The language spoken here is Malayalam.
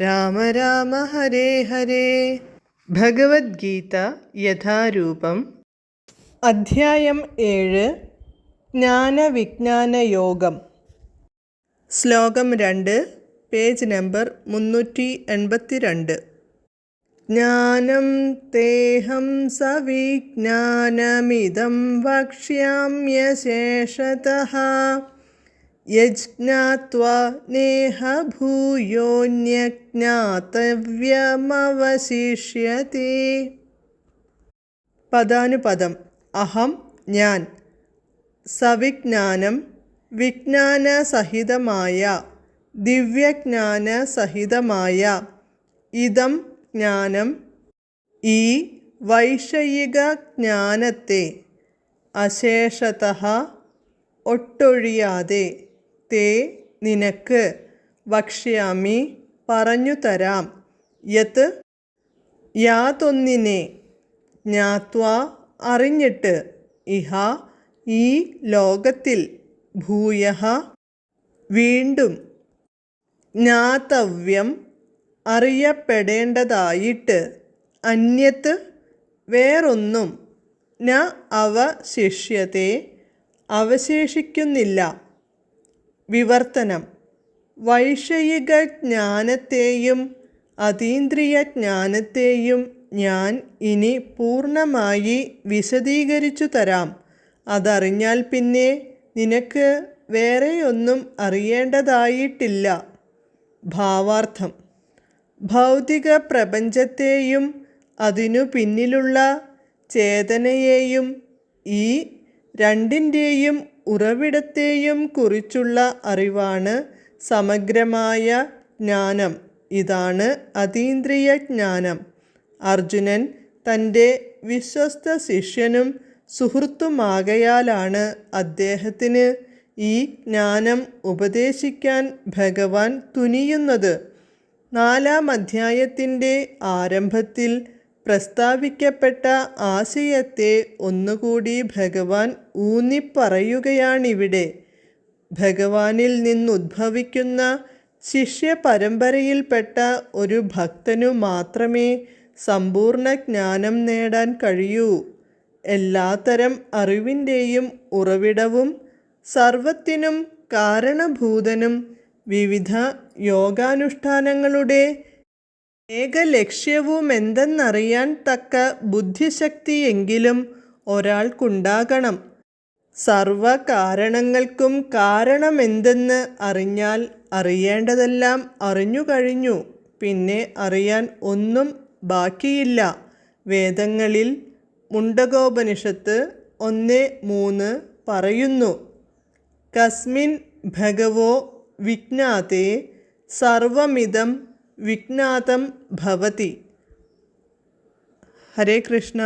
രാമ രാമ ഹരേ ഹരേ. ഭഗവത്ഗീത യഥാരൂപം. അധ്യായം ഏഴ്. ജ്ഞാനവിജ്ഞാന യോഗം. ശ്ലോകം രണ്ട് പേജ് നമ്പർ മുന്നൂറ്റി എൺപത്തി രണ്ട് ജ്ഞാനം തേഹം സവിജ്ഞാനമിതം വക്ഷ്യാമ്യശേഷതഃ. യജ്ഞാത്വാ നേഹ ഭൂയോന്യജ്ഞാതവ്യമവശിഷ്യത്തെ പദാനുപദം അഹം ഞാൻ സവിജ്ഞാനം വിജ്ഞാനസഹിതമായ ദിവ്യജ്ഞാനസഹിതമായ ഇതം ജ്ഞാനം ഈ വൈഷയിക ജ്ഞാനത്തെ അശേഷത ഒട്ടൊഴിയാതെ തേ നിനക്ക് വക്ഷ്യാമി പറഞ്ഞു തരാം. യത് യാതൊന്നിനെ ജ്ഞാത്വ അറിഞ്ഞിട്ട്. ഇഹ ഈ ലോകത്തിൽ ഭൂയ വീണ്ടും ജ്ഞാതവ്യം അറിയപ്പെടേണ്ടതായിട്ട്. അന്യത്ത് വേറൊന്നും ന അവശിഷ്യത്തെ അവശേഷിക്കുന്നില്ല. വിവർത്തനം. വൈഷയിക ജ്ഞാനത്തെയും അതീന്ദ്രിയ ജ്ഞാനത്തെയും ഞാൻ ഇനി പൂർണമായി വിശദീകരിച്ചു തരാം. അതറിഞ്ഞാൽ പിന്നെ നിനക്ക് വേറെയൊന്നും അറിയേണ്ടതായിട്ടില്ല. ഭാവാർത്ഥം. ഭൗതിക പ്രപഞ്ചത്തെയും അതിനു പിന്നിലുള്ള ചേതനയെയും ഈ രണ്ടിന്റെയും ഉറവിടത്തെയും കുറിച്ചുള്ള അറിവാണ് സമഗ്രമായ ജ്ഞാനം. ഇതാണ് അതീന്ദ്രിയ ജ്ഞാനം. അർജുനൻ തന്റെ വിശ്വസ്ത ശിഷ്യനും സുഹൃത്തുമാകയാലാണ് അദ്ദേഹത്തിന് ഈ ജ്ഞാനം ഉപദേശിക്കാൻ ഭഗവാൻ തുനിയുന്നത്. നാലാം അധ്യായത്തിന്റെ ആരംഭത്തിൽ പ്രസ്താവിക്കപ്പെട്ട ആശയത്തെ ഒന്നുകൂടി ഭഗവാൻ ഊന്നിപ്പറയുകയാണിവിടെ. ഭഗവാനിൽ നിന്നുദ്ഭവിക്കുന്ന ശിഷ്യ പരമ്പരയിൽപ്പെട്ട ഒരു ഭക്തനു മാത്രമേ സമ്പൂർണ ജ്ഞാനം നേടാൻ കഴിയൂ. എല്ലാത്തരം അറിവിന്റെയും ഉറവിടവും സർവത്തിനും കാരണഭൂതനും വിവിധ യോഗാനുഷ്ഠാനങ്ങളുടെ ഏക ലക്ഷ്യവുമെന്തെന്നറിയാൻ തക്ക ബുദ്ധിശക്തിയെങ്കിലും ഒരാൾക്കുണ്ടാകണം. സർവ കാരണങ്ങൾക്കും കാരണമെന്തെന്ന് അറിഞ്ഞാൽ അറിയേണ്ടതെല്ലാം അറിഞ്ഞു കഴിഞ്ഞു. പിന്നെ അറിയാൻ ഒന്നും ബാക്കിയില്ല. വേദങ്ങളിൽ മുണ്ടകോപനിഷത്ത് ഒന്ന് മൂന്ന് പറയുന്നു. കസ്മിൻ ഭഗവോ വിജ്ഞാതേ സർവമിതം വിജ്ഞാതം ഭവതി ഹരേ കൃഷ്ണ